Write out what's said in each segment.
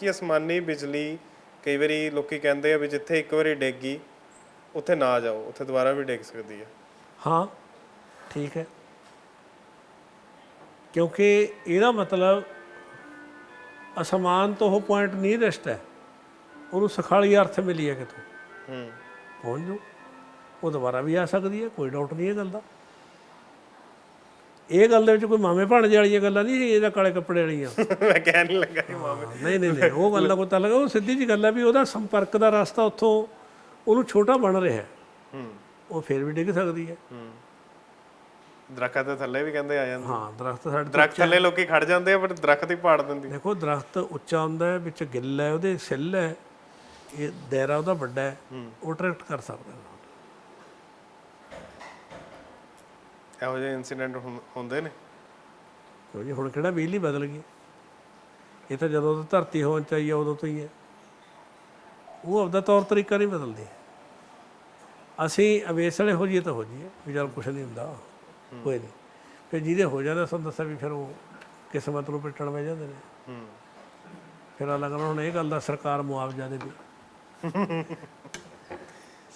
ਕਿ ਅਸਮਾਨੀ ਬਿਜਲੀ ਕਈ ਵਾਰੀ ਲੋਕੀ ਕਹਿੰਦੇ ਆ ਵੀ ਜਿੱਥੇ ਇੱਕ ਵਾਰੀ ਡਿੱਗੀ ਉੱਥੇ ਨਾ ਜਾਓ ਉੱਥੇ ਦੁਬਾਰਾ ਵੀ ਡਿੱਗ ਸਕਦੀ ਹੈ ਹਾਂ ਠੀਕ ਹੈ। ਕਿਉਂਕਿ ਇਹਦਾ ਮਤਲਬ ਅਸਮਾਨ ਤੋਂ ਉਹ ਪੁਆਇੰਟ ਨਹੀਂ ਰਿਸ਼ਟ ਹੈ। ਉਹਨੂੰ ਸਖਾਲੀ ਅਰਥ ਮਿਲੀ ਹੈ ਕਿਤੋਂ। ਹੂੰ। ਪਹੁੰਚ ਜਾਓ। ਉਹ ਦੁਬਾਰਾ ਵੀ ਆ ਸਕਦੀ ਹੈ ਕੋਈ ਡਾਊਟ ਨਹੀਂ ਇਹ ਗੱਲ ਦਾ ਇਹ ਗੱਲ ਦੇ ਵਿੱਚ ਕੋਈ ਮਾਮੇ ਭਾਣਜੇ ਵਾਲੀਆਂ ਗੱਲਾਂ ਨਹੀਂ ਇਹਦਾ ਕਾਲੇ ਕੱਪੜੇ ਵਾਲੀਆਂ। ਮੈਂ ਕਹਿਣ ਨਹੀਂ ਲੱਗਾ ਕਿ ਮਾਮੇ। ਨਹੀਂ ਨਹੀਂ ਨਹੀਂ ਉਹ ਗੱਲ ਦਾ ਤਾਲੁਕ ਉਹ ਸਿੱਧੀ ਜੀ ਗੱਲ ਹੈ ਵੀ ਉਹਦਾ ਸੰਪਰਕ ਦਾ ਰਸਤਾ ਉੱਥੋਂ ਉਹਨੂੰ ਛੋਟਾ ਬਣ ਰਿਹਾ ਹੈ। ਉਹ ਫੇਰ ਵੀ ਡਿੱਗ ਸਕਦੀ ਹੈ। ਹੂੰ। ਦਰਖਤ ਦੇ ਥੱਲੇ ਵੀ ਕਹਿੰਦੇ ਆ ਜਾਂਦੇ। ਹਾਂ ਦਰਖਤ ਸਾਡੇ ਦਰਖਤ ਥੱਲੇ ਲੋਕੀ ਖੜ ਜਾਂਦੇ ਆ ਪਰ ਦਰਖਤ ਹੀ ਪਾੜ ਦਿੰਦੀ। ਦੇਖੋ ਦਰਖਤ ਉੱਚਾ ਹੁੰਦਾ ਹੈ ਵਿੱਚ ਗਿੱਲ ਹੈ ਉਹਦੇ ਸਿੱਲ ਹੈ ਇਹ ਦਾਇਰਾ ਉਹਦਾ ਵੱਡਾ ਹੈ। ਉਹ ਅਟਰੈਕਟ ਕਰ ਸਕਦਾ ਹੈ। ਇਹੋ ਜਿਹੇ ਇਨਸੀਡੈਂਟ ਹੁੰਦੇ ਨੇ। ਕਿਉਂਕਿ ਹੁਣ ਕਿਹੜਾ ਬਿਜਲੀ ਬਦਲ ਗਈ? ਇਹ ਤਾਂ ਜਦੋਂ ਤੋਂ ਧਰਤੀ ਹੋਣ ਚਾਹੀਏ ਉਦੋਂ ਤੋਂ ਹੀ ਹੈ ਉਹ ਆਪਦਾ ਤੌਰ ਤਰੀਕਾ ਨਹੀਂ ਬਦਲਦੀ। ਅਸੀਂ ਅਵੇਸ ਵਾਲੇ ਹੋ ਜਾਈਏ ਤਾਂ ਹੋ ਜਾਈਏ ਵੀ ਚੱਲ ਕੁਛ ਨਹੀਂ ਹੁੰਦਾ। ਕੋਈ ਨਹੀਂ ਫਿਰ ਜਿਹਦੇ ਹੋ ਜਾਂਦਾ ਸਾਨੂੰ ਦੱਸਿਆ ਵੀ ਫਿਰ ਉਹ ਕਿਸਮਤ ਨੂੰ ਪਿੱਟਣ ਬਹਿ ਜਾਂਦੇ ਨੇ। ਫਿਰ ਆ ਲੱਗਣਾ ਹੁਣ ਇਹ ਗੱਲ ਦਾ ਸਰਕਾਰ ਮੁਆਵਜ਼ਾ ਦੇ ਦੇ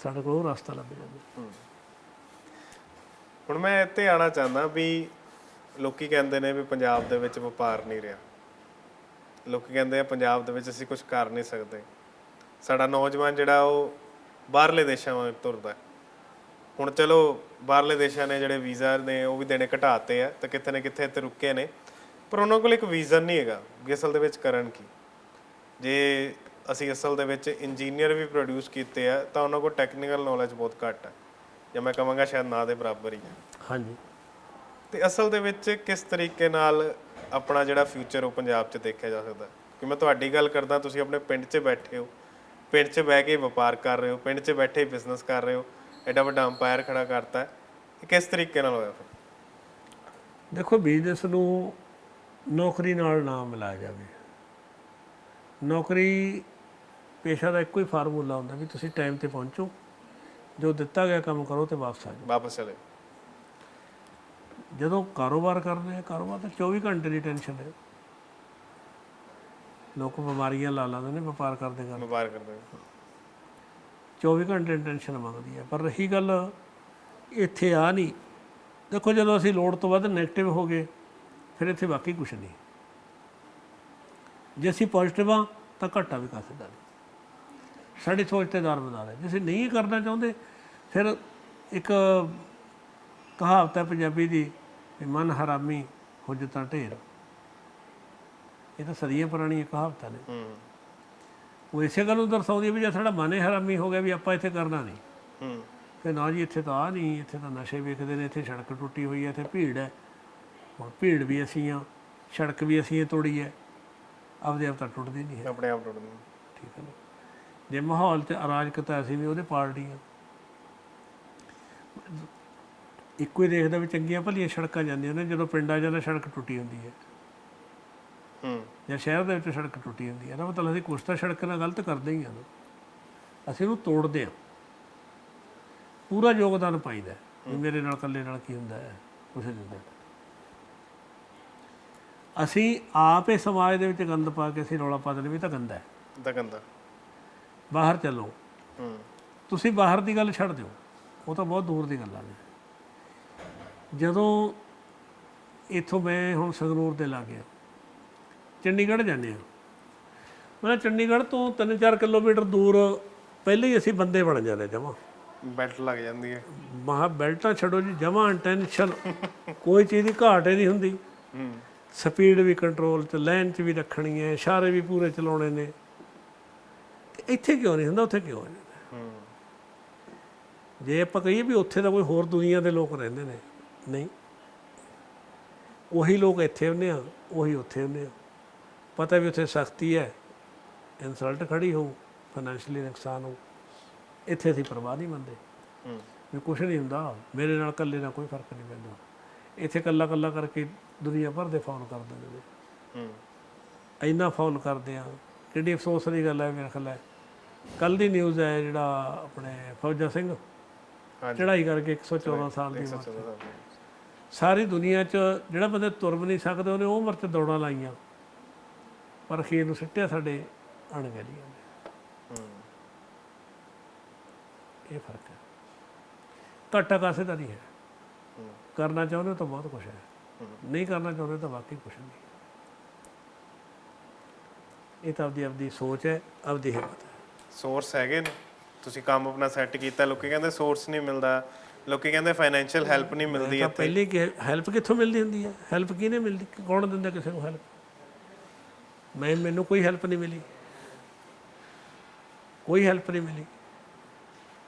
ਸਾਡੇ ਕੋਲ ਰਸਤਾ ਲੱਭ ਜਾਂਦਾ। ਹੁਣ ਮੈਂ ਇੱਥੇ ਆਣਾ ਚਾਹੁੰਦਾ ਵੀ ਲੋਕੀ ਕਹਿੰਦੇ ਨੇ ਵੀ ਪੰਜਾਬ ਦੇ ਵਿੱਚ ਵਪਾਰ ਨਹੀਂ ਰਿਹਾ। ਲੋਕੀ ਕਹਿੰਦੇ ਆ ਪੰਜਾਬ ਦੇ ਵਿੱਚ ਅਸੀਂ ਕੁਝ ਕਰ ਨਹੀਂ ਸਕਦੇ। ਸਾਡਾ ਨੌਜਵਾਨ ਜਿਹੜਾ ਉਹ ਬਾਹਰਲੇ ਦੇਸ਼ਾਂ ਵਾਂਗ ਤੁਰਦਾ ਹੁਣ ਚਲੋ ਬਾਹਰਲੇ ਦੇਸ਼ਾਂ ਨੇ ਜਿਹੜੇ ਵੀਜ਼ਾ ਨੇ ਉਹ ਵੀ ਦੇਣੇ ਘਟਾਤੇ ਆ ਤੇ ਕਿਤੇ ਨਾ ਕਿਤੇ ਇੱਥੇ ਰੁਕੇ ਨੇ। ਪਰ ਉਹਨਾਂ ਕੋਲ ਇੱਕ ਵਿਜ਼ਨ ਨਹੀਂ ਹੈਗਾ ਵੀ ਅਸਲ ਦੇ ਵਿੱਚ ਕਰਨ ਕੀ। ਜੇ ਅਸੀਂ ਅਸਲ ਦੇ ਵਿੱਚ ਇੰਜੀਨੀਅਰ ਵੀ ਪ੍ਰੋਡਿਊਸ ਕੀਤੇ ਆ ਤਾਂ ਉਹਨਾਂ ਕੋਲ ਟੈਕਨੀਕਲ ਨੌਲੇਜ ਬਹੁਤ ਘੱਟ ਹੈ ਜਾਂ ਮੈਂ ਕਹਾਂਗਾ ਸ਼ਾਇਦ ਨਾ ਦੇ ਬਰਾਬਰ ਹੀ ਹੈ ਹਾਂਜੀ। ਤੇ ਅਸਲ ਦੇ ਵਿੱਚ ਕਿਸ ਤਰੀਕੇ ਨਾਲ ਆਪਣਾ ਜਿਹੜਾ ਫਿਊਚਰ ਉਹ ਪੰਜਾਬ 'ਚ ਦੇਖਿਆ ਜਾ ਸਕਦਾ? ਕਿ ਮੈਂ ਤੁਹਾਡੀ ਗੱਲ ਕਰਦਾ ਤੁਸੀਂ ਆਪਣੇ ਪਿੰਡ 'ਚ ਬੈਠੇ ਹੋ। ਪਿੰਡ 'ਚ ਬਹਿ ਕੇ ਵਪਾਰ ਕਰ ਰਹੇ ਹੋ ਪਿੰਡ 'ਚ ਬੈਠੇ ਬਿਜ਼ਨਸ ਕਰ ਰਹੇ ਹੋ। ਐਡਾ ਵੱਡਾ ਅੰਪਾਇਰ ਖੜਾ ਕਰਤਾ ਹੈ। ਇਹ ਕਿਸ ਤਰੀਕੇ ਨਾਲ ਹੋਇਆ ਫਿਰ? ਦੇਖੋ ਬਿਜ਼ਨਸ ਨੂੰ ਨੌਕਰੀ ਨਾਲ ਨਾ ਮਿਲਾਇਆ ਜਾਵੇ। ਨੌਕਰੀ ਪੇਸ਼ਾ ਦਾ ਇੱਕੋ ਹੀ ਫਾਰਮੂਲਾ ਹੁੰਦਾ ਵੀ ਤੁਸੀਂ ਟਾਈਮ ਤੇ ਪਹੁੰਚੋ। ਜੋ ਦਿੱਤਾ ਗਿਆ ਕੰਮ ਕਰੋ ਤੇ ਵਾਪਸ ਆ ਜਾਓ। ਵਾਪਸ ਚਲੇ ਜਦੋਂ ਕਾਰੋਬਾਰ ਕਰਦੇ ਆ ਕਾਰੋਬਾਰ ਤਾਂ 24 ਘੰਟੇ ਦੀ ਟੈਨਸ਼ਨ ਹੈ। ਲੋਕ ਬਿਮਾਰੀਆਂ ਲਾ ਲਾਉਂਦੇ ਨੇ ਵਪਾਰ ਕਰਦੇ ਕਰਦੇ। ਵਪਾਰ ਕਰਦੇ ਹੋ 24 ਘੰਟੇ ਟੈਨਸ਼ਨ ਮੰਗਦੀ ਹੈ। ਪਰ ਰਹੀ ਗੱਲ ਇੱਥੇ ਆ ਨਹੀਂ। ਦੇਖੋ ਜਦੋਂ ਅਸੀਂ ਲੋੜ ਤੋਂ ਵੱਧ 네ਗੇਟਿਵ ਹੋ ਗਏ ਫਿਰ ਇੱਥੇ ਬਾਕੀ ਕੁਝ ਨਹੀਂ। ਜੇ ਅਸੀਂ ਪੋਜ਼ਿਟਿਵ ਆ ਤਾਂ ਘਾਟਾ ਵੀ ਕਰ ਸਕਦਾ ਸਾਡੀ ਸੋਚ ਤੇ ਦਾਰ ਬਣਾ ਲੈ ਜੇ ਅਸੀਂ ਨਹੀਂ ਕਰਨਾ ਚਾਹੁੰਦੇ ਫਿਰ ਇੱਕ ਕਹਾਵਤ ਹੈ ਪੰਜਾਬੀ ਦੀ ਮਨ ਹਰਾਮੀ ਹੁਜਤਾਂ ਢੇਰ। ਇਹ ਤਾਂ ਸਦੀਆਂ ਪੁਰਾਣੀਆਂ ਕਹਾਵਤਾਂ ਨੇ। ਹੂੰ। ਉਹ ਇਸੇ ਗੱਲ ਨੂੰ ਦਰਸਾਉਂਦੀ ਹੈ ਵੀ ਜੇ ਸਾਡਾ ਮਨ ਹੀ ਹਰਾਮੀ ਹੋ ਗਿਆ ਵੀ ਆਪਾਂ ਇੱਥੇ ਕਰਨਾ ਨਹੀਂ। ਹੂੰ। ਫਿਰ ਨਾ ਜੀ ਇੱਥੇ ਤਾਂ ਆ ਨਹੀਂ ਇੱਥੇ ਤਾਂ ਨਸ਼ੇ ਵੇਖਦੇ ਨੇ ਇੱਥੇ ਸੜਕ ਟੁੱਟੀ ਹੋਈ ਹੈ ਇੱਥੇ ਭੀੜ ਹੈ। ਹੁਣ ਭੀੜ ਵੀ ਅਸੀਂ ਆ ਸੜਕ ਵੀ ਅਸੀਂ ਤੋੜੀ ਹੈ। ਆਪਦੇ ਆਪ ਤਾਂ ਟੁੱਟਦੀ ਨਹੀਂ ਹੈ। ਆਪਣੇ ਆਪ ਟੁੱਟਦੇ। ਠੀਕ ਹੈ ਜੇ ਮਾਹੌਲ 'ਚ ਅਰਾਜਕਤਾ ਅਸੀਂ ਵੀ ਉਹਦੇ ਪਾਰਟੀਆਂ ਇੱਕੋ ਹੀ ਦੇਖਦਾ ਵੀ ਚੰਗੀਆਂ ਭਲੀਆਂ ਸੜਕਾਂ ਜਾਂਦੀਆਂ ਨੇ ਜਦੋਂ ਪਿੰਡਾਂ ਜਾਂਦਾ ਸੜਕ ਟੁੱਟੀ ਹੁੰਦੀ ਹੈ। ਹੂੰ। ਜਾਂ ਸ਼ਹਿਰ ਦੇ ਵਿੱਚ ਸੜਕ ਟੁੱਟੀ ਹੁੰਦੀ ਹੈ। ਨਾ ਮਤਲਬ ਅਸੀਂ ਕੁਛ ਤਾਂ ਸੜਕ ਨਾਲ ਗਲਤ ਕਰਦੇ ਹੀ ਆ ਨਾ। ਅਸੀਂ ਉਹਨੂੰ ਤੋੜਦੇ ਆ। ਪੂਰਾ ਯੋਗਦਾਨ ਪਾਈਦਾ ਵੀ ਮੇਰੇ ਨਾਲ ਇਕੱਲੇ ਨਾਲ ਕੀ ਹੁੰਦਾ ਹੈ ਨਹੀਂ ਹੁੰਦਾ। ਅਸੀਂ ਆਪ ਹੀ ਸਮਾਜ ਦੇ ਵਿੱਚ ਗੰਦ ਪਾ ਕੇ ਅਸੀਂ ਰੌਲਾ ਪਾ ਦਿੰਦੇ ਵੀ ਤਾਂ ਗੰਦਾ ਹੈ। ਤਾਂ ਗੰਦਾ ਬਾਹਰ ਚੱਲੋ। ਤੁਸੀਂ ਬਾਹਰ ਦੀ ਗੱਲ ਛੱਡ ਦਿਓ। ਉਹ ਤਾਂ ਬਹੁਤ ਦੂਰ ਦੀ ਗੱਲਾਂ ਨੇ ਜਦੋਂ ਇੱਥੋਂ ਮੈਂ ਹੁਣ ਸੰਗਰੂਰ ਦੇ ਲੱਗ ਗਿਆ ਚੰਡੀਗੜ੍ਹ ਜਾਂਦੇ ਆ ਮੈਂ ਚੰਡੀਗੜ੍ਹ ਤੋਂ 3-4 ਕਿਲੋਮੀਟਰ ਦੂਰ ਪਹਿਲੇ ਹੀ ਅਸੀਂ ਬੰਦੇ ਬਣ ਜਾਂਦੇ ਜਮਾ। ਬੈਲਟ ਲੱਗ ਜਾਂਦੀ ਹੈ। ਮਹਾ ਬੈਲਟਾਂ ਛੱਡੋ ਜੀ ਜਮਾ ਟੈਨਸ਼ਨ ਕੋਈ ਚੀਜ਼ ਦੀ ਘਾਟ ਨਹੀਂ ਹੁੰਦੀ। ਹੂੰ। ਸਪੀਡ ਵੀ ਕੰਟਰੋਲ ਚ ਲਾਈਨ ਚ ਵੀ ਰੱਖਣੀ ਹੈ ਇਸ਼ਾਰੇ ਵੀ ਪੂਰੇ ਚਲਾਉਣੇ ਨੇ। ਤੇ ਇੱਥੇ ਕਿਉਂ ਨਹੀਂ ਹੁੰਦਾ ਉੱਥੇ ਕਿਉਂ ਹੋ ਜਾਂਦਾ ਹੂੰ ਜੇ ਆਪਾਂ ਕਹੀਏ ਵੀ ਉੱਥੇ ਤਾਂ ਕੋਈ ਹੋਰ ਦੁਨੀਆ ਦੇ ਲੋਕ ਰਹਿੰਦੇ ਨੇ ਨਹੀਂ। ਉਹੀ ਲੋਕ ਇੱਥੇ ਹੁੰਦੇ ਆ ਉਹੀ ਉੱਥੇ ਹੁੰਦੇ ਆ। ਪਤਾ ਵੀ ਉੱਥੇ ਸਖਤੀ ਹੈ ਇਨਸਲਟ ਖੜੀ ਹੋਊ ਫਾਈਨੈਂਸ਼ੀਅਲੀ ਨੁਕਸਾਨ ਹੋ ਇੱਥੇ ਅਸੀਂ ਪਰਵਾਹ ਨਹੀਂ ਮੰਨਦੇ। ਹੂੰ। ਵੀ ਕੁਛ ਨਹੀਂ ਹੁੰਦਾ ਮੇਰੇ ਨਾਲ ਇਕੱਲੇ ਨਾਲ ਕੋਈ ਫ਼ਰਕ ਨਹੀਂ ਪੈਂਦਾ। ਇੱਥੇ ਇਕੱਲਾ ਇਕੱਲਾ ਕਰਕੇ ਦੁਨੀਆ ਭਰ ਦੇ ਫੋਨ ਕਰ ਦਿੰਦੇ ਨੇ। ਹੂੰ। ਇੰਨਾ ਫੋਨ ਕਰਦੇ ਆ ਕਿੰਨੀ ਅਫਸੋਸ ਦੀ ਗੱਲ ਹੈ ਮੇਰੇ ਖਿਆਲ ਹੈ। ਕੱਲ ਦੀ ਨਿਊਜ਼ ਹੈ ਜਿਹੜਾ ਆਪਣੇ ਫੌਜਾ ਸਿੰਘ ਚੜਾਈ ਕਰਕੇ 114 ਸਾਲ ਦੀ ਉਮਰ ਸਾਰੀ ਦੁਨੀਆ 'ਚ ਜਿਹੜਾ ਬੰਦੇ ਤੁਰ ਵੀ ਨਹੀਂ ਸਕਦੇ ਉਹਨੇ ਉਹ ਉਮਰ 'ਚ ਦੌੜਾਂ ਲਾਈਆਂ। ਪਰ ਖੀਰ ਨੂੰ ਸਿੱਟਿਆ ਸਾਡੇ ਅਣਗਹਿਲੀਆਂ ਨੇ। ਹੂੰ। ਇਹ ਫ਼ਰਕ ਹੈ। ਘਾਟਾ ਕਾਸੇ ਦਾ ਨਹੀਂ ਹੈ। ਹੂੰ। ਕਰਨਾ ਚਾਹੁੰਦੇ ਤਾਂ ਬਹੁਤ ਕੁਝ ਹੈ। ਨਹੀਂ ਕਰਨਾ ਚਾਹੁੰਦੇ ਤਾਂ ਵਾਕਈ ਕੁਝ ਨਹੀਂ। ਇਹ ਤਾਂ ਆਪਦੀ ਆਪਦੀ ਸੋਚ ਹੈ ਆਪਦੀ ਹਿੰਮਤ ਹੈ। ਸੋਰਸ ਹੈਗੇ ਨੇ। ਤੁਸੀਂ ਕੰਮ ਆਪਣਾ ਸੈੱਟ ਕੀਤਾ ਲੋਕੀ ਕਹਿੰਦੇ ਸੋਰਸ ਨਹੀਂ ਮਿਲਦਾ। ਲੋਕੀ ਕਹਿੰਦੇ ਫਾਈਨੈਂਸ਼ੀਅਲ ਹੈਲਪ ਨਹੀਂ ਮਿਲਦੀ ਤਾਂ ਇੱਥੇ। ਪਹਿਲੇ ਕਿ ਹੈਲਪ ਕਿੱਥੋਂ ਮਿਲਦੀ ਹੁੰਦੀ ਹੈ? ਹੈਲਪ ਕਿਹਨੇ ਮਿਲਦੀ? ਕੌਣ ਦਿੰਦਾ ਕਿਸੇ ਨੂੰ ਹੈਲਪ ਮੈਂ ਮੈਨੂੰ ਕੋਈ ਹੈਲਪ ਨਹੀਂ ਮਿਲੀ। ਕੋਈ ਹੈਲਪ ਨਹੀਂ ਮਿਲੀ।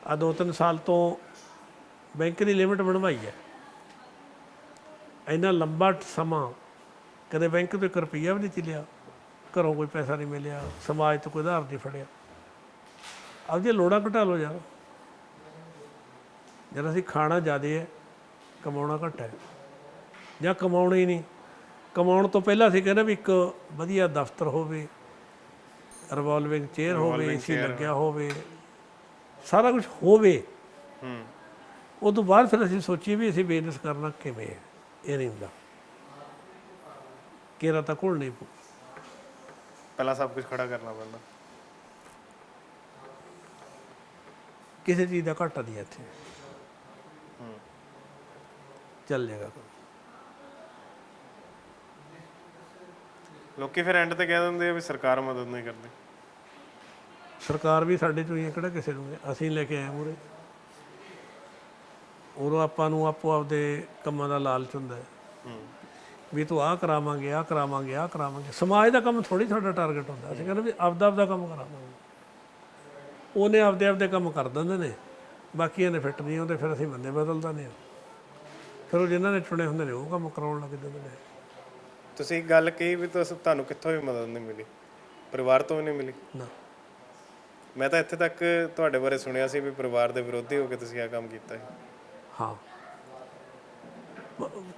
ਆ ਦੋ ਤਿੰਨ ਸਾਲ ਤੋਂ ਬੈਂਕ ਦੀ ਲਿਮਿਟ ਬਣਵਾਈ ਹੈ। ਇੰਨਾ ਲੰਬਾ ਸਮਾਂ ਕਦੇ ਬੈਂਕ ਤੋਂ ਇੱਕ ਰੁਪਈਆ ਵੀ ਨਹੀਂ ਚੱਲਿਆ। ਘਰੋਂ ਕੋਈ ਪੈਸਾ ਨਹੀਂ ਮਿਲਿਆ ਸਮਾਜ ਤੋਂ ਕੋਈ ਉਧਾਰ ਨਹੀਂ ਫੜਿਆ। ਆਪਦੀਆਂ ਲੋੜਾਂ ਘਟਾ ਲਓ ਯਾਰ। ਜਦ ਅਸੀਂ ਖਾਣਾ ਜ਼ਿਆਦੇ ਹੈ ਕਮਾਉਣਾ ਘੱਟ ਹੈ। ਜਾਂ ਕਮਾਉਣਾ ਹੀ ਨਹੀਂ। ਕਮਾਉਣ ਤੋਂ ਪਹਿਲਾਂ ਅਸੀਂ ਕਹਿੰਦੇ ਵੀ ਇੱਕ ਵਧੀਆ ਦਫ਼ਤਰ ਹੋਵੇ ਰਿਵੋਲਵਿੰਗ ਚੇਅਰ ਹੋਵੇ ਏਸੀ ਲੱਗਿਆ ਹੋਵੇ ਸਾਰਾ ਕੁਝ ਹੋਵੇ। ਹੂੰ। ਉਹ ਤੋਂ ਬਾਅਦ ਫਿਰ ਅਸੀਂ ਸੋਚੀਏ ਵੀ ਅਸੀਂ ਬਿਜ਼ਨਸ ਕਰਨਾ ਕਿਵੇਂ ਹੈ। ਇਹ ਨਹੀਂ ਹੁੰਦਾ। ਕਿਹੜਾ ਤਾਂ ਕੋਲ ਨਹੀਂ ਪਊ। ਪਹਿਲਾਂ ਸਭ ਕੁਝ ਖੜਾ ਕਰਨਾ ਪੈਂਦਾ। ਕਿਸੇ ਚੀਜ਼ ਦਾ ਘਾਟਾ ਨਹੀਂ ਹੈ ਇੱਥੇ। ਹੂੰ। ਚੱਲ ਜਾਏਗਾ ਕੰਮ। ਲੋਕੀ ਫਿਰ ਐਂਡ ਤੇ ਕਹਿ ਦਿੰਦੇ ਆ ਵੀ ਸਰਕਾਰ ਮਦਦ ਨਹੀਂ ਕਰਦੀ। ਸਰਕਾਰ ਵੀ ਸਾਡੇ ਚੋਂ ਹੀ ਹੈ ਕਿਹੜਾ ਕਿਸੇ ਨੂੰ ਹੈ। ਅਸੀਂ ਲੈ ਕੇ ਆਏ ਮੂਰੇ ਉਦੋਂ ਆਪਾਂ ਨੂੰ ਆਪੋ ਆਪਦੇ ਕੰਮਾਂ ਦਾ ਲਾਲਚ ਹੁੰਦਾ ਹੈ। ਹੂੰ। ਵੀ ਤੂੰ ਆਹ ਕਰਾਵਾਂਗੇ ਆਹ ਕਰਾਵਾਂਗੇ ਆਹ ਕਰਾਵਾਂਗੇ। ਸਮਾਜ ਦਾ ਕੰਮ ਥੋੜੀ ਸਾਡਾ ਟਾਰਗੇਟ ਹੁੰਦਾ। ਅਸੀਂ ਕਹਿੰਦੇ ਵੀ ਆਪਦਾ ਆਪਦਾ ਕੰਮ ਕਰਾਵਾਂਗੇ। ਉਹਨੇ ਆਪਦੇ ਆਪਦੇ ਕੰਮ ਕਰ ਦਿੰਦੇ ਨੇ। ਬਾਕੀਆਂ ਨੇ ਫਿੱਟ ਨਹੀਂ ਹੁੰਦੇ ਫਿਰ ਅਸੀਂ ਬੰਦੇ ਬਦਲ ਦਿੰਦੇ ਹਾਂ। ਫਿਰ ਉਹ ਜਿਨ੍ਹਾਂ ਨੇ ਚੁਣੇ ਹੁੰਦੇ ਨੇ ਉਹ ਕੰਮ ਕਰਾਉਣ ਲੱਗ ਜਾਂਦੇ ਨੇ। ਤੁਸੀਂ ਇੱਕ ਗੱਲ ਕਹੀ ਵੀ ਤੁਸ- ਤੁਹਾਨੂੰ ਕਿੱਥੋਂ ਵੀ ਮਦਦ ਨਹੀਂ ਮਿਲੀ? ਪਰਿਵਾਰ ਤੋਂ ਵੀ ਨਹੀਂ ਮਿਲੀ? ਨਾ। ਮੈਂ ਤਾਂ ਇੱਥੇ ਤੱਕ ਤੁਹਾਡੇ ਬਾਰੇ ਸੁਣਿਆ ਸੀ ਵੀ ਪਰਿਵਾਰ ਦੇ ਵਿਰੋਧੀ ਹੋ ਕੇ ਤੁਸੀਂ ਇਹ ਕੰਮ ਕੀਤਾ ਹੈ।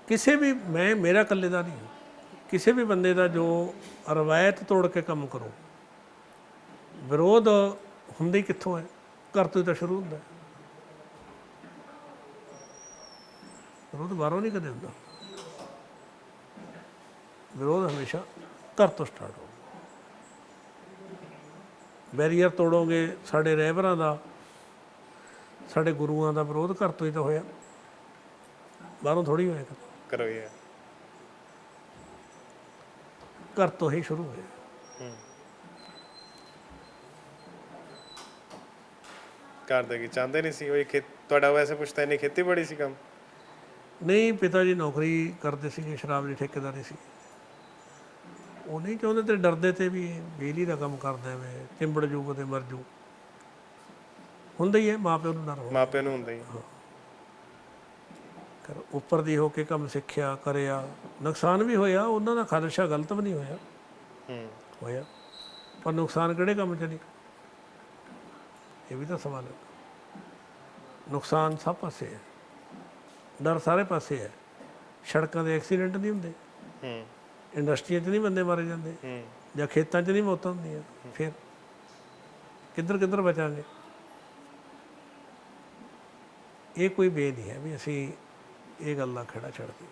ਕਿਸੇ ਵੀ, ਮੈਂ, ਮੇਰਾ ਇਕੱਲੇ ਦਾ ਨਹੀਂ। ਕਿਸੇ ਵੀ ਬੰਦੇ ਦਾ ਜੋ ਰਵਾਇਤ ਤੋੜ ਕੇ ਕੰਮ ਕਰੋ, ਵਿਰੋਧ ਹੁੰਦੀ ਕਿੱਥੋਂ ਹੈ? ਘਰ ਤੋਂ ਹੀ ਤਾਂ ਸ਼ੁਰੂ ਹੁੰਦਾ ਵਿਰੋਧ ਬਾਹਰੋਂ ਨਹੀਂ ਕਦੇ ਹੁੰਦਾ। ਵਿਰੋਧ ਹਮੇਸ਼ਾ ਘਰ ਤੋਂ ਸਟਾਰਟ ਹੋ ਬੈਰੀਅਰ ਤੋੜੋਗੇ, ਸਾਡੇ ਰਹਿਬਰਾਂ ਦਾ, ਸਾਡੇ ਗੁਰੂਆਂ ਦਾ ਵਿਰੋਧ ਘਰ ਤੋਂ ਹੀ ਤਾਂ ਹੋਇਆ। ਬਾਹਰੋਂ ਥੋੜੀ ਹੋਇਆ। ਕਰੋ ਇਹ ਘਰ ਤੋਂ ਹੀ ਸ਼ੁਰੂ ਹੋਇਆ ਹੂੰ। ਕਰਦੇ ਕੀ ਚਾਹੁੰਦੇ ਨਹੀਂ ਸੀ? ਉਹ ਖੇਤ ਤੁਹਾਡਾ ਵੈਸੇ ਪੁੱਛਤਾ ਨਹੀਂ ਖੇਤੀਬਾੜੀ ਸੀ ਕੰਮ? ਨਹੀਂ ਪਿਤਾ ਜੀ ਨੌਕਰੀ ਕਰਦੇ ਸੀਗੇ ਸ਼ਰਾਬ ਦੀ ਠੇਕੇਦਾਰੀ ਸੀ। ਉਹ ਨਹੀਂ ਚਾਹੁੰਦੇ ਤੇ ਡਰਦੇ ਤੇ ਵੀ ਬਿਜਲੀ ਦਾ ਕੰਮ ਕਰਦਾ ਐਵੇਂ ਚਿੰਬੜ ਜੂ ਕਦੇ ਮਰ ਜੂ। ਹੁੰਦਾ ਹੀ ਹੈ ਮਾਂ ਪਿਓ ਨੂੰ ਡਰ ਹੋ ਮਾਪਿਆਂ ਨੂੰ ਹੁੰਦਾ ਹੀ। ਕਰ ਉੱਪਰ ਦੀ ਹੋ ਕੇ ਕੰਮ ਸਿੱਖਿਆ ਕਰਿਆ ਨੁਕਸਾਨ ਵੀ ਹੋਇਆ ਉਹਨਾਂ ਦਾ ਖਾਦਸ਼ਾ ਗਲਤ ਵੀ ਨਹੀਂ ਹੋਇਆ। ਹੂੰ। ਹੋਇਆ। ਪਰ ਨੁਕਸਾਨ ਕਿਹੜੇ ਕੰਮ ਚ ਨਹੀਂ? ਇਹ ਵੀ ਤਾਂ ਸਵਾਲ ਹੈ। ਨੁਕਸਾਨ ਸਭ ਪਾਸੇ ਹੈ। ਡਰ ਸਾਰੇ ਪਾਸੇ ਹੈ। ਸੜਕਾਂ ਦੇ ਐਕਸੀਡੈਂਟ ਨਹੀਂ ਹੁੰਦੇ। ਹੂੰ। ਇੰਡਸਟਰੀਆਂ 'ਚ ਨਹੀਂ ਬੰਦੇ ਮਾਰੇ ਜਾਂਦੇ। ਹੂੰ। ਜਾਂ ਖੇਤਾਂ 'ਚ ਨਹੀਂ ਮੌਤਾਂ ਹੁੰਦੀਆਂ। ਫਿਰ ਕਿੱਧਰ ਕਿੱਧਰ ਬਚਾਂਗੇ? ਇਹ ਕੋਈ ਬੇ ਨਹੀਂ ਹੈ ਵੀ ਅਸੀਂ ਇਹ ਗੱਲ ਖੜਾ ਛੱਡ ਦਈਏ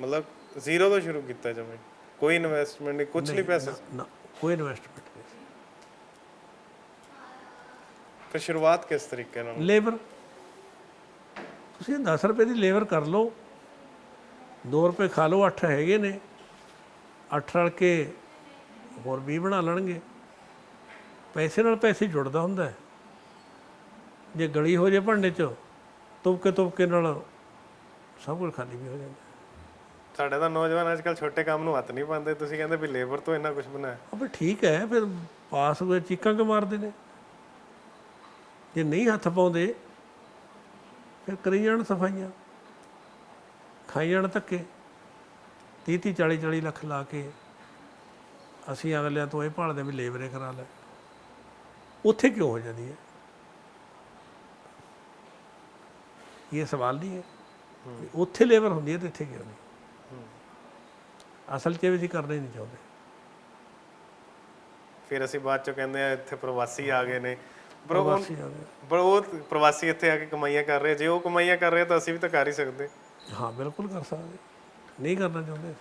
ਮਤਲਬ ਜ਼ੀਰੋ ਤੋਂ ਸ਼ੁਰੂ ਕੀਤਾ ਜਮੇ। ਕੋਈ ਇਨਵੈਸਟਮੈਂਟ ਨਹੀਂ ਕੁਝ ਨਹੀਂ ਪੈਸੇ। ਨਾ ਕੋਈ ਇਨਵੈਸਟਮੈਂਟ ਨਹੀਂ। ਫਿਰ ਸ਼ੁਰੂਆਤ ਕਿਸ ਤਰੀਕੇ ਨਾਲ? ਲੇਬਰ। ਤੁਸੀਂ 10 ਰੁਪਏ ਦੀ ਲੇਬਰ ਕਰ ਲਓ। 2 ਰੁਪਏ ਖਾ ਲਓ 8 ਹੈਗੇ ਨੇ। 8 ਰਲ ਕੇ ਹੋਰ 20 ਬਣਾ ਲੈਣਗੇ। ਪੈਸੇ ਨਾਲ ਪੈਸੇ ਜੁੜਦਾ ਹੁੰਦਾ ਹੈ। ਜੇ ਗਲੀ ਹੋ ਜੇ ਭਾਂਡੇ 'ਚ ਤੁਪਕੇ ਤੁਪਕੇ ਨਾਲ ਸਭ ਕੁਝ ਖਾਲੀ ਵੀ ਹੋ ਜਾਂਦਾ। ਸਾਡੇ ਤਾਂ ਨੌਜਵਾਨ ਅੱਜਕੱਲ ਛੋਟੇ ਕੰਮ ਨੂੰ ਹੱਥ ਨਹੀਂ ਪਾਉਂਦੇ ਤੁਸੀਂ ਕਹਿੰਦੇ ਵੀ ਲੇਬਰ ਤੋਂ ਇੰਨਾ ਕੁਝ ਬਣਾਇਆ। ਅਬੇ ਠੀਕ ਹੈ ਫਿਰ ਪਾਸ ਹੋਏ ਚੀਕਾਂ ਕਿ ਮਾਰਦੇ ਨੇ? ਜੇ ਨਹੀਂ ਹੱਥ ਪਾਉਂਦੇ ਫਿਰ ਕਰੀ ਜਾਣ ਸਫਾਈਆਂ। ਖਾਈ ਜਾਣ ਧੱਕੇ। 30 30 40 40 ਲੱਖ ਲਾ ਕੇ ਅਸੀਂ ਅਗਲਿਆਂ ਤੋਂ ਇਹ ਭਾਲਦੇ ਵੀ ਲੇਬਰੇ ਕਰਾ ਲੈ। ਉੱਥੇ ਕਿਉਂ ਹੋ ਜਾਂਦੀ ਹੈ? ਇਹ ਸਵਾਲ ਨਹੀਂ ਹੈ। ਉੱਥੇ ਲੇਬਰ ਹੁੰਦੀ ਹੈ ਤੇ ਇੱਥੇ ਕਿਉਂ ਨਹੀਂ? ਅਸਲ 'ਚ ਵੀ ਅਸੀਂ ਕਰਨਾ ਹੀ ਨਹੀਂ ਚਾਹੁੰਦੇ। ਫਿਰ ਅਸੀਂ ਬਾਅਦ ਚੋਂ ਕਹਿੰਦੇ ਆ ਇੱਥੇ ਪ੍ਰਵਾਸੀ ਆ ਗਏ ਨੇ। ਪ੍ਰਵਾਸੀ ਆ ਗਏ। ਉਹ ਪ੍ਰਵਾਸੀ ਇੱਥੇ ਆ ਕੇ ਕਮਾਈਆਂ ਕਰ ਰਹੇ। ਜੇ ਉਹ ਕਮਾਈਆਂ ਕਰ ਰਹੇ ਤਾਂ ਅਸੀਂ ਵੀ ਤਾਂ ਕਰ ਹੀ ਸਕਦੇ। ਹਾਂ ਬਿਲਕੁਲ ਕਰ ਸਕਦੇ। ਨਹੀਂ ਕਰਨਾ ਚਾਹੁੰਦੇ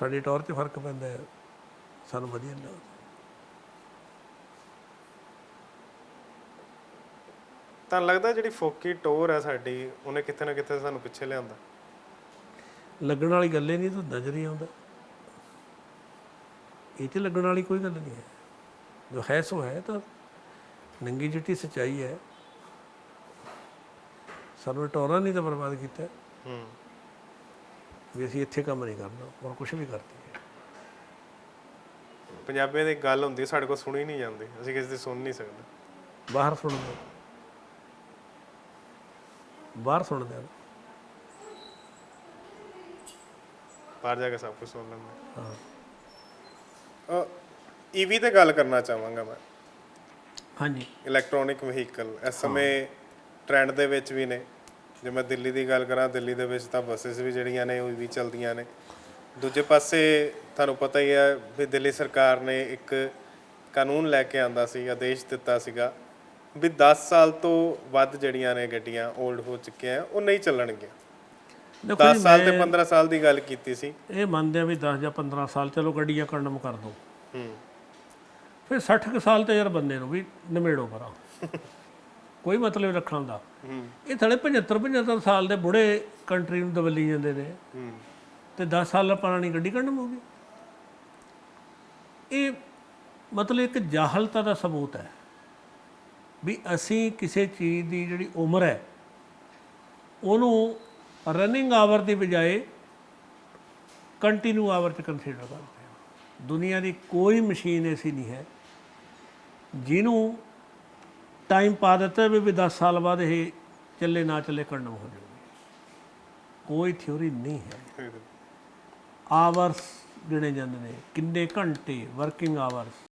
ਸਾਡੀ ਟੌਰ 'ਚ ਫ਼ਰਕ ਪੈਂਦਾ ਹੈ। ਸਾਨੂੰ ਵਧੀਆ ਨਹੀਂ ਲੱਗਦਾ। ਤਾਂ ਲੱਗਦਾ ਜਿਹੜੀ ਫੋਕੀ ਟੋਰ ਹੈ ਸਾਡੀ ਉਹਨੇ ਕਿਤੇ ਨਾ ਕਿਤੇ ਸਾਨੂੰ ਪਿੱਛੇ ਲਿਆਂਦਾ ਲੱਗਣ ਵਾਲੀ ਗੱਲ ਨਹੀਂ ਤਾਂ ਨਜ਼ਰ ਹੀ ਆਉਂਦਾ। ਇਹ 'ਚ ਲੱਗਣ ਵਾਲੀ ਕੋਈ ਗੱਲ ਨਹੀਂ ਹੈ। ਜੋ ਹੈ ਸੋ ਹੈ ਤਾਂ ਨੰਗੀ ਜਿੱਟੀ ਸਚਾਈ ਹੈ। ਸਾਨੂੰ ਟੋਰਾ ਨਹੀਂ ਤਾਂ ਬਰਬਾਦ ਕੀਤਾ। ਹੂੰ। ਵੀ ਅਸੀਂ ਇੱਥੇ ਕੰਮ ਨਹੀਂ ਕਰਨਾ ਹੋਰ ਕੁਝ ਵੀ ਕਰਦੇ ਪੰਜਾਬੀਆਂ ਦੀ ਗੱਲ ਹੁੰਦੀ ਸਾਡੇ ਕੋਲ ਸੁਣੀ ਨਹੀਂ ਜਾਂਦੀ। ਅਸੀਂ ਕਿਸੇ ਦੀ ਸੁਣ ਨਹੀਂ ਸਕਦੇ। ਬਾਹਰ ਸੁਣਦੇ। ਬਾਹਰ ਸੁਣਦੇ ਆ ਬਾਹਰ ਜਾ ਕੇ ਸਭ ਕੁਝ ਸੁਣ ਲੈਂਦੇ। ਹਾਂ। ਈਵੀ ਤੇ ਗੱਲ ਕਰਨਾ ਚਾਹਾਂਗਾ ਮੈਂ। ਹਾਂਜੀ। ਇਲੈਕਟ੍ਰੋਨਿਕ ਵਹੀਕਲ ਇਸ ਸਮੇਂ ਟ੍ਰੈਂਡ ਦੇ ਵਿੱਚ ਵੀ ਨੇ। ਜੇ ਮੈਂ ਦਿੱਲੀ ਦੀ ਗੱਲ ਕਰਾਂ ਦਿੱਲੀ ਦੇ ਵਿੱਚ ਤਾਂ ਬੱਸਸ ਵੀ ਜਿਹੜੀਆਂ ਨੇ ਉਹ ਵੀ ਚਲਦੀਆਂ ਨੇ। ਦੂਜੇ ਪਾਸੇ ਤੁਹਾਨੂੰ ਪਤਾ ਹੀ ਹੈ ਵੀ ਦਿੱਲੀ ਸਰਕਾਰ ਨੇ ਇੱਕ ਕਾਨੂੰਨ ਲੈ ਕੇ ਆਂਦਾ ਸੀ ਆਦੇਸ਼ ਦਿੱਤਾ ਸੀਗਾ। ਵੀ 10 ਸਾਲ ਤੋਂ ਵੱਧ ਜਿਹੜੀਆਂ ਨੇ ਗੱਡੀਆਂ 올ਡ ਹੋ ਚੁੱਕੀਆਂ ਉਹ ਨਹੀਂ ਚੱਲਣਗੀਆਂ। ਦੇਖੋ 10 ਸਾਲ ਤੇ 15 ਸਾਲ ਦੀ ਗੱਲ ਕੀਤੀ ਸੀ। ਇਹ ਮੰਨਦੇ ਆ ਵੀ 10 ਜਾਂ 15 ਸਾਲ ਚਲੋ ਗੱਡੀਆਂ ਕੰਡਮ ਕਰ ਦੋ। ਹੂੰ। ਫਿਰ 60 ਕੁ ਸਾਲ ਤੇ ਯਾਰ ਬੰਦੇ ਨੂੰ ਵੀ ਨਿਮੇੜੋ ਪਰਾਂ। ਕੋਈ ਮਤਲਬ ਰੱਖਣ ਦਾ। ਇਹ ਥਲੇ 75 75 ਸਾਲ ਦੇ ਬੁੜੇ ਕੰਟਰੀ ਨੂੰ ਦਵਲੀ ਜਾਂਦੇ ਨੇ। ਤੇ 10 ਸਾਲ ਪੁਰਾਣੀ ਗੱਡੀ ਕੰਡਮ ਹੋ ਗਈ। ਇਹ ਮਤਲਬ ਇੱਕ ਜਾਹਲਤਾ ਦਾ ਸਬੂਤ ਹੈ। ਵੀ ਅਸੀਂ ਕਿਸੇ ਚੀਜ਼ ਦੀ ਜਿਹੜੀ ਉਮਰ ਹੈ ਉਹਨੂੰ ਰਨਿੰਗ ਆਵਰ ਦੀ ਬਜਾਏ ਕੰਟੀਨਿਊ ਆਵਰ ਚ ਕੰਸੀਡਰ ਕਰਦੇ ਹਾਂ। ਦੁਨੀਆ ਦੀ ਕੋਈ ਮਸ਼ੀਨ ਐਸੀ ਨਹੀਂ ਹੈ ਜਿਹਨੂੰ ਟਾਈਮ ਪਾ ਦਿੱਤਾ ਵੀ ਵੀ 10 ਸਾਲ ਬਾਅਦ ਇਹ ਚੱਲੇ ਨਾ ਚੱਲੇ ਕੰਡਮ ਹੋ ਜਾਊਗੀ ਕੋਈ ਥਿਉਰੀ ਨਹੀਂ ਹੈ। ਆਵਰਸ ਗਿਣੇ ਜਾਂਦੇ ਨੇ। ਕਿੰਨੇ ਘੰਟੇ ਵਰਕਿੰਗ ਆਵਰਸ